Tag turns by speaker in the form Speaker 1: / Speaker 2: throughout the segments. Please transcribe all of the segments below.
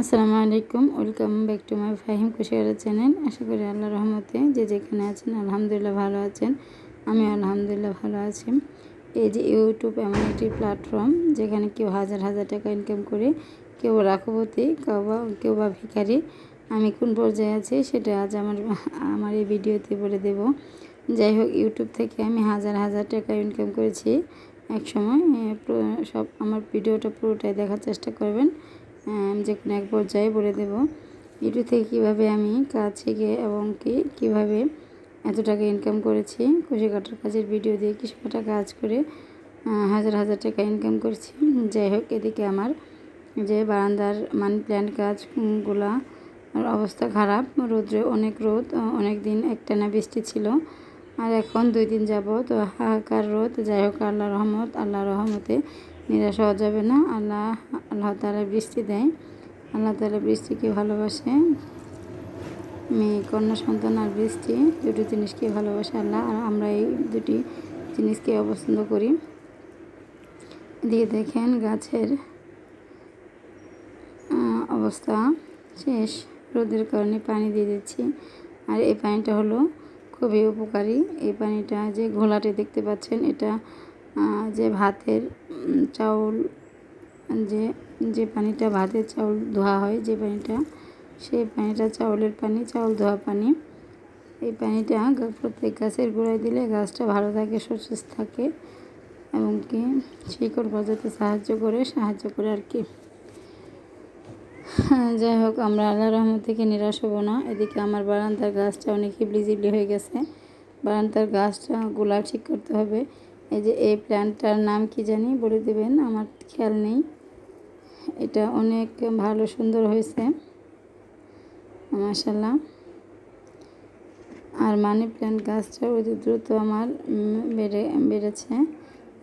Speaker 1: আসসালামু আলাইকুম। Welcome back to my Fahim কুশিয়ারের channel আশা করি আল্লাহ রহমতে যে যেখানে আছেন, আলহামদুলিল্লাহ ভালো আছেন। আমি আলহামদুলিল্লাহ ভালো আছি। এই যে ইউটিউব এমন একটি প্ল্যাটফর্ম যেখানে কেউ হাজার হাজার টাকা ইনকাম করে, কেউ রাখবতী কেউ বা কেউ বা ভিখারি, আমি কোন পর্যায়ে আছি সেটা আজ আমার আমার এই ভিডিওতে বলে দেব। যাই হোক ইউটিউব থেকে আমি হাজার হাজার টাকা ইনকাম করেছি। এক সময় সব আমার ভিডিওটা পুরোটাই দেখার চেষ্টা করবেন। যে কোনো এক পর্যায়ে বলে দেব। ইউটিউব থেকে কীভাবে আমি কাজ শিখে এবং কি, কীভাবে এত টাকা ইনকাম করেছি কুশি কাটার কাজের ভিডিও দিয়ে কিছু কাটা কাজ করে হাজার হাজার টাকা ইনকাম করেছি। যাই হোক, এদিকে আমার যে বারান্দার মানি প্ল্যান্ট গাছগুলা অবস্থা খারাপ। রোদ্রে অনেক রোদ অনেক দিন একটানা বৃষ্টি ছিল। আর এখন দুই দিন যাব তো হাহাকার রোদ। যাই হোক আল্লাহ রহমত আল্লাহ রহমতে নিরাশ হওয়া যাবে না। আল্লাহ আল্লাহ তালা বৃষ্টি দেয়। আল্লাহ তালা বৃষ্টিকে ভালোবাসে। মেয়ে, কন্যা, সন্তান আর বৃষ্টি দুটো জিনিসকে ভালোবাসে আল্লাহ। আর আমরা এই দুটি জিনিসকে অপছন্দ করি। দিয়ে দেখেন গাছের অবস্থা শেষ। রোদের কারণে পানি দিয়ে দিচ্ছি। আর এই পানিটা হলো খুবই উপকারী। এই পানিটা যে ঘোলাটে দেখতে পাচ্ছেন, এটা যে ভাতের চাউল, যে যে পানিটা ভাতের চাউল ধোয়া হয়, যে পানিটা, সেই পানিটা, চাউলের পানি, চাউল ধোয়া পানি। এই পানিটা প্রত্যেক গাছের গোড়ায় দিলে গাছটা ভালো থাকে সুস্থ থাকে এবং কি শিকড় গজাতে সাহায্য করে সাহায্য করে আর কি। যাই হোক, আমরা আল্লাহ রহমত থেকে নিরাশ হব না। এদিকে আমার বারান্দার গাছটা অনেক হিবলি জিবলি হয়ে গেছে। বারান্দার গাছটা গোলা ঠিক করতে হবে। এই যে এই প্ল্যান্টটার নাম কি জানি বলে দেবেন, আমার খেয়াল নেই। এটা অনেক ভালো, সুন্দর হয়েছে। মাসাল্লাহ আর মানি প্ল্যান্ট গাছটা অতি দ্রুত আমার বেড়ে, বেড়েছে।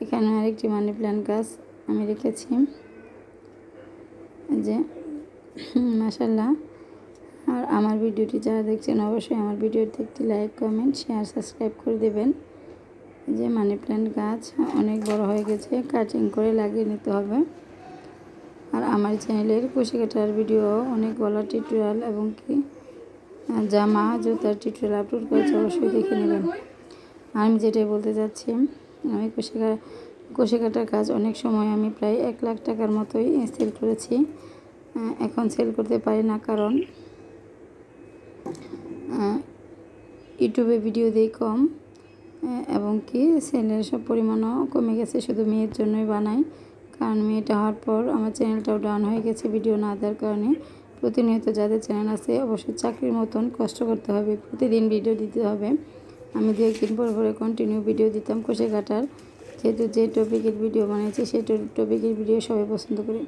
Speaker 1: এখানে আরেকটি মানি প্ল্যান্ট গাছ আমি রেখেছি। যে মাসাল্লাহ আর আমার ভিডিওটি যারা দেখছেন অবশ্যই আমার ভিডিওটি একটি লাইক, কমেন্ট, শেয়ার, সাবস্ক্রাইব করে দেবেন। যে মানি প্ল্যান্ট গাছ অনেক বড় হয়ে গেছে কাটিং করে লাগিয়ে নিতে হবে। আর আমার চ্যানেলের কুশি কাটার ভিডিও অনেক গলা টিউটোরিয়াল এবং কি জামা, জুতার টিউটোরিয়াল আপলোড করেছে, অবশ্যই দেখে নেবেন। আমি যেটাই বলতে চাচ্ছি আমি কুশি কুশি কাটার কাজ অনেক সময় আমি প্রায় এক লাখ টাকার মতোই সেল করেছি। এখন সেল করতে পারি না কারণ ইউটিউবে ভিডিও দিই কম। এবং কি সেলের সব পরিমাণও কমে গেছে, শুধু মেয়ের জন্যই বানাই। কারণ মেয়েটা হওয়ার পর আমার চ্যানেলটাও ডাউন হয়ে গেছে ভিডিও না দেওয়ার কারণে। প্রতিনিয়ত যাদের চ্যানেল আছে, অবশ্যই চাকরির মতন কষ্ট করতে হবে, প্রতিদিন ভিডিও দিতে হবে। আমি দু একদিন পর পরে কন্টিনিউ ভিডিও দিতাম কষে কাটার যেহেতু যে টপিকের ভিডিও বানিয়েছি সেই টপিকের ভিডিও সবাই পছন্দ করে।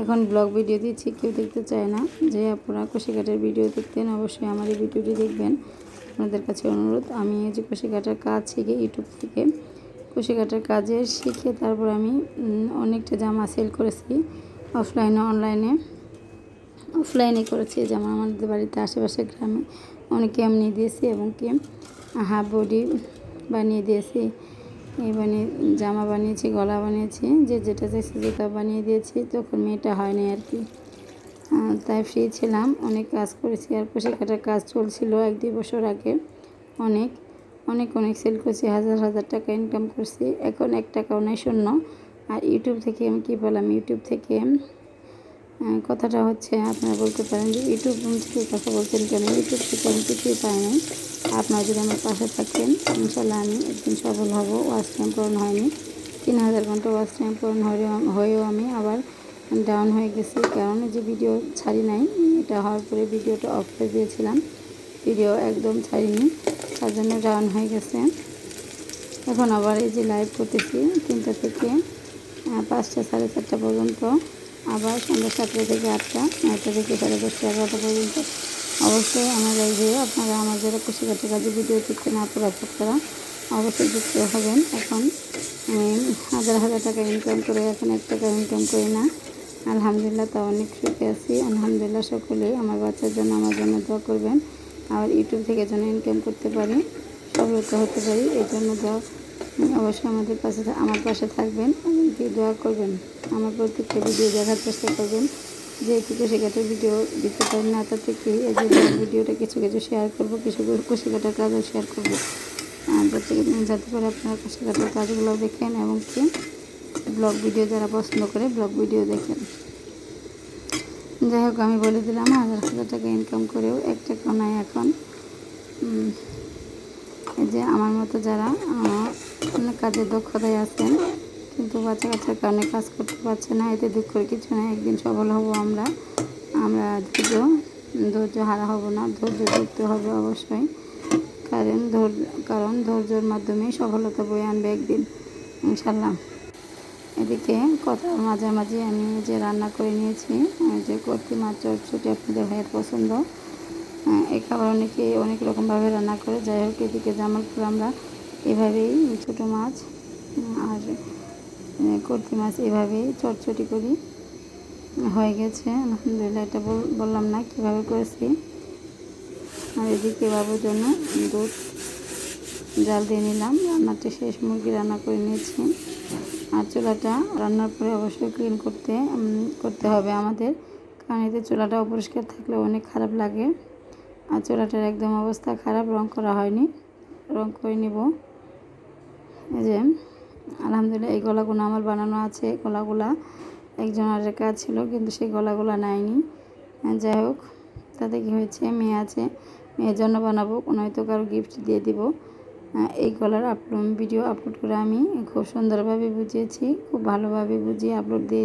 Speaker 1: এখন ব্লগ ভিডিও দিচ্ছি, কেউ দেখতে চায় না। যে আপনারা কষে কাটার ভিডিও দেখতেন, অবশ্যই আমার এই ভিডিওটি দেখবেন। আপনাদের কাছে অনুরোধ, আমি এই যে কষে কাটার কাজ শিখে ইউটিউব থেকে কুশি কাটার কাজে শিখে তারপর আমি অনেকটা জামা সেল করেছি অফলাইনে অনলাইনে অফলাইনে করেছি জামা আমাদের বাড়িতে আশেপাশে গ্রামে অনেকে এমনি দিয়েছি এবং কি, হাফ বডি বানিয়ে দিয়েছি এই বানিয়ে, জামা বানিয়েছি, গলা বানিয়েছি, যে যেটা চাইছে যেটা বানিয়ে দিয়েছি, তখন মেয়েটা হয়নি আর কি। তাই ফ্রি ছিলাম। অনেক কাজ করেছি। আর কুশি কাটার কাজ চলছিল এক দুই বছর আগে। অনেক অনেক অনেক সেল করছি। হাজার হাজার টাকা ইনকাম করছি। এখন এক টাকাও নেই, শূন্য। আর ইউটিউব থেকে আমি কী বললাম ইউটিউব থেকে কথাটা হচ্ছে, আপনারা বলতে পারেন যে ইউটিউব থেকে কথা বলছেন কেন? ইউটিউব থেকে আমি কিছুই পাই নাই। আপনারা যদি আমার পাশে থাকেন ইনশাল্লাহ আমি একদিন সফল হব। ওয়াচ টাইম পূরণ হয়নি। তিন হাজার ঘণ্টা ওয়াচ টাইম পূরণ হয়েও আমি আবার ডাউন হয়ে গেছে কারণ যে ভিডিও ছাড়ি নাই। এটা হওয়ার পরে ভিডিওটা অফ করে দিয়েছিলাম। ভিডিও একদম ছাড়িনি, তার জন্য ডাউন হয়ে গেছে। এখন আবার এই যে লাইভ করতেছি, তিনটা থেকে পাঁচটা সাড়ে চারটা পর্যন্ত। আবার সন্ধ্যা সাতটা থেকে আটটা, নয়টা থেকে সাড়ে দশটা, এগারোটা পর্যন্ত। অবশ্যই আমার লাইভে আপনারা আমার যারা কাছে কাজে ভিডিও দেখতে না পড়া তারা অবশ্যই যুক্ত হবেন। এখন হাজার হাজার টাকা ইনকাম করে এখন এক টাকা ইনকাম করি না। আলহামদুলিল্লাহ, তা অনেক সুখে আছি। আলহামদুলিল্লাহ সকলে আমার বাচ্চার জন্য আমার জন্য দোয়া করবেন। আর ইউটিউব থেকে যেন ইনকাম করতে পারি, সফলতা হতে পারি, এই জন্য দোয়া অবশ্যই আমাদের পাশে আমার পাশে থাকবেন। দোয়া করবেন, আমার প্রত্যেকটা ভিডিও দেখার চেষ্টা করবেন। যেহেতু কুশিকাটার ভিডিও দিতে পারি না তা থেকে এই যে ভিডিওটা কিছু কিছু শেয়ার করব, কিছু কুশিকাটার কাজও শেয়ার করব। যাতে যাতে করে আপনারা কুশিকাটার কাজগুলো দেখেন এবং কি ব্লগ ভিডিও যারা পছন্দ করে ব্লগ ভিডিও দেখেন। যাই হোক, আমি বলে দিলাম, হাজার হাজার টাকা ইনকাম করেও এক টাকা এখন। যে আমার মতো যারা অনেক কাজের দক্ষতায় আছেন, কিন্তু বাচ্চা কাচ্চার কারণে কাজ করতে পারছে না, এতে দুঃখের কিছু না একদিন সফল হব আমরা। আমরা ধৈর্য ধৈর্য হারা হব না, ধৈর্য ধরতে হবে অবশ্যই। কারণ ধৈর্য, কারণ ধৈর্যর মাধ্যমেই সফলতা বয়ে আনবে একদিন, ইনশাল্লাহ। এদিকে কথার মাঝামাঝি আমি যে রান্না করে নিয়েছি যে কর্তি মাছ, চটচটি আপনাদের ভাইয়ের পছন্দ এই খাবার অনেকে অনেক রকমভাবে রান্না করে। যাই হোক, এদিকে জামালপুর আমরা এভাবেই ছোটো মাছ আর কর্তি মাছ এভাবেই চটচটি করি। হয়ে গেছে, আলহামদুলিল্লাহ, এটা বললাম না কীভাবে করেছি। আর এদিকে বাবুর জন্য দুধ জাল দিয়ে নিলাম। রান্নাটা শেষ, মুরগি রান্না করে নিয়েছি। আর চুলাটা রান্নার পরে অবশ্যই ক্লিন করতে করতে হবে আমাদের। কারণ এতে চুলাটা অপরিষ্কার থাকলে অনেক খারাপ লাগে। আর চুলাটার একদম অবস্থা খারাপ, রং করা হয়নি। রং করে নিব। এই যে, আলহামদুলিল্লাহ এই গলাগুলো আমার বানানো আছে গলাগুলা একজনের কাজ ছিল, কিন্তু সেই গলাগুলা নেয়নি। যাই হোক, তাতে কী হয়েছে, মেয়ে আছে। মেয়ের জন্য বানাবো, কোনো হয়তো কারও গিফট দিয়ে দিব। এই গলার আপলোড ভিডিও আপলোড করে আমি খুব সুন্দরভাবে বুঝিয়েছি, খুব ভালোভাবে বুঝিয়ে আপলোড দিয়ে